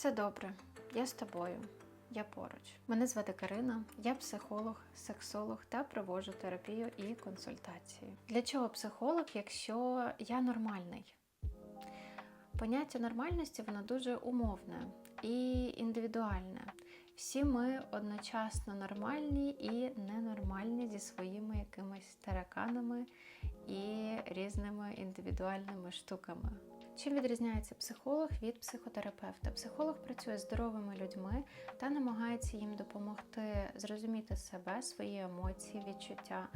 Все добре, я з тобою, я поруч. Мене звати Карина, я психолог, сексолог та проводжу терапію і консультації. Для чого психолог, якщо я нормальний? Поняття нормальності воно дуже умовне і індивідуальне. Всі ми одночасно нормальні і ненормальні зі своїми якимись тараканами і різними індивідуальними штуками. Чим відрізняється психолог від психотерапевта? Психолог працює з здоровими людьми та намагається їм допомогти зрозуміти себе, свої емоції, відчуття,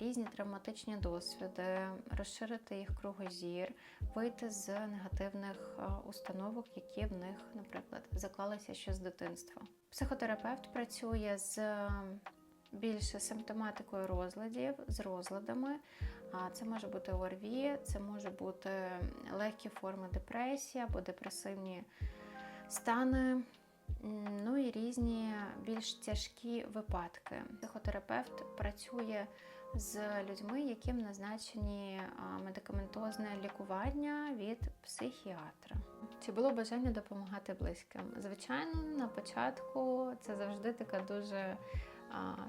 різні травматичні досвіди, розширити їх кругозір, вийти з негативних установок, які в них, наприклад, заклалися ще з дитинства. Психотерапевт працює з більше симптоматикою розладів, з розладами. А Це може бути ОРВІ, це може бути легкі форми депресії або депресивні стани. Ну і різні більш тяжкі випадки. Психотерапевт працює з людьми, яким назначені медикаментозне лікування від психіатра. Чи було бажання допомагати близьким? Звичайно, на початку це завжди така дуже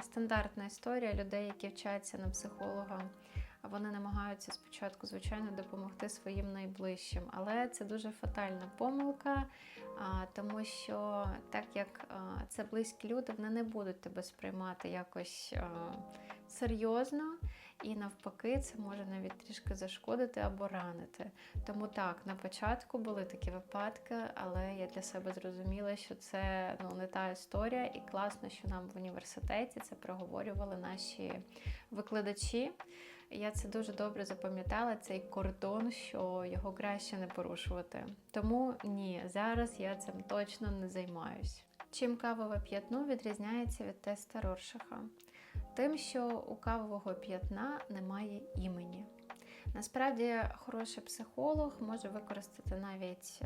стандартна історія людей, які вчаться на психолога. Вони намагаються спочатку, звичайно, допомогти своїм найближчим, але це дуже фатальна помилка, тому що так як це близькі люди, вони не будуть тебе сприймати якось серйозно, і навпаки, це може навіть трішки зашкодити або ранити. Тому так, на початку були такі випадки, але я для себе зрозуміла, що це ну, не та історія, і класно, що нам в університеті це проговорювали наші викладачі. Я це дуже добре запам'ятала, цей кордон, що його краще не порушувати. Тому ні, зараз я цим точно не займаюсь. Чим кавове п'ятно відрізняється від теста Роршаха? Тим, що у кавового п'ятна немає імені. Насправді, хороший психолог може використати навіть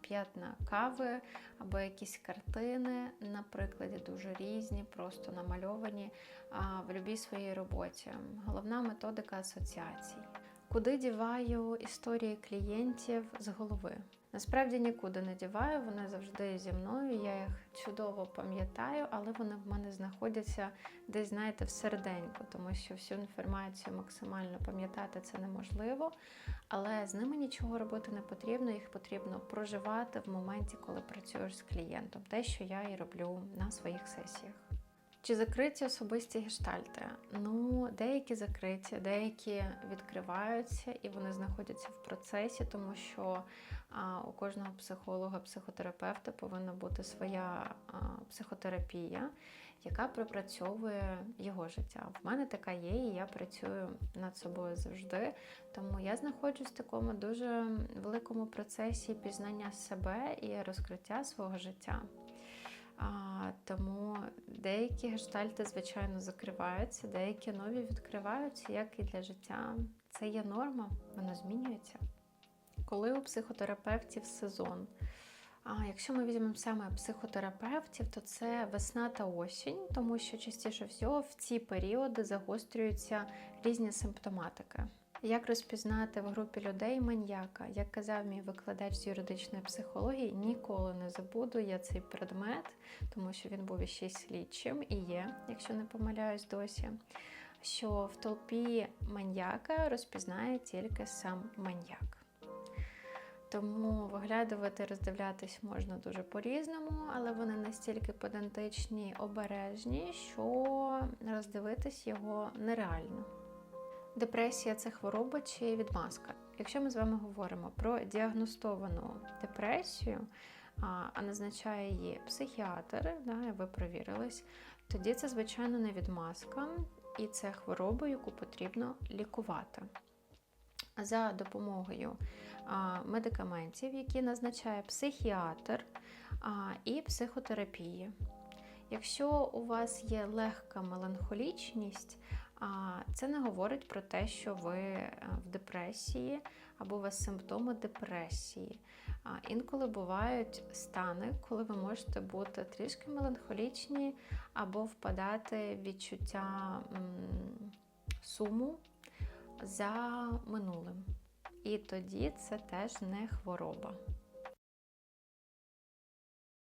п'ятна кави або якісь картини, наприклад, дуже різні, просто намальовані в будь-якій своїй роботі. Головна методика асоціацій. Куди діваю історії клієнтів з голови? Насправді нікуди не діваю, вони завжди зі мною. Я їх чудово пам'ятаю, але вони в мене знаходяться десь, знаєте, всереденьку, тому що всю інформацію максимально пам'ятати це неможливо. Але з ними нічого робити не потрібно, їх потрібно проживати в моменті, коли працюєш з клієнтом. Те, що я і роблю на своїх сесіях. Чи закриті особисті гештальти? Ну, деякі закриті, деякі відкриваються і вони знаходяться в процесі, тому що а, у кожного психолога, психотерапевта повинна бути своя а, психотерапія, яка пропрацьовує його життя. В мене така є, і я працюю над собою завжди. Тому я знаходжусь в такому дуже великому процесі пізнання себе і розкриття свого життя. Тому деякі гештальти, звичайно, закриваються, деякі нові відкриваються, як і для життя. Це є норма, воно змінюється. Коли у психотерапевтів сезон? А якщо ми візьмемо саме психотерапевтів, то це весна та осінь, тому що частіше всього в ці періоди загострюються різні симптоматики. Як розпізнати в групі людей маньяка? Як казав мій викладач з юридичної психології, ніколи не забуду я цей предмет, тому що він був іще слідчим і є, якщо не помиляюсь досі. Що в толпі маньяка розпізнає тільки сам маньяк. Тому виглядувати, роздивлятись можна дуже по-різному, але вони настільки педантичні, обережні, що роздивитись його нереально. Депресія це хвороба чи відмазка. Якщо ми з вами говоримо про діагностовану депресію, а, назначає її психіатр, да, ви провірились, тоді це, звичайно, не відмазка, і це хвороба, яку потрібно лікувати. За допомогою медикаментів, які назначає психіатр і психотерапії. Якщо у вас є легка меланхолічність, це не говорить про те, що ви е, в депресії або у вас симптоми депресії. Інколи бувають стани, коли ви можете бути трішки меланхолічні або впадати в відчуття суму за минулим. І тоді це теж не хвороба.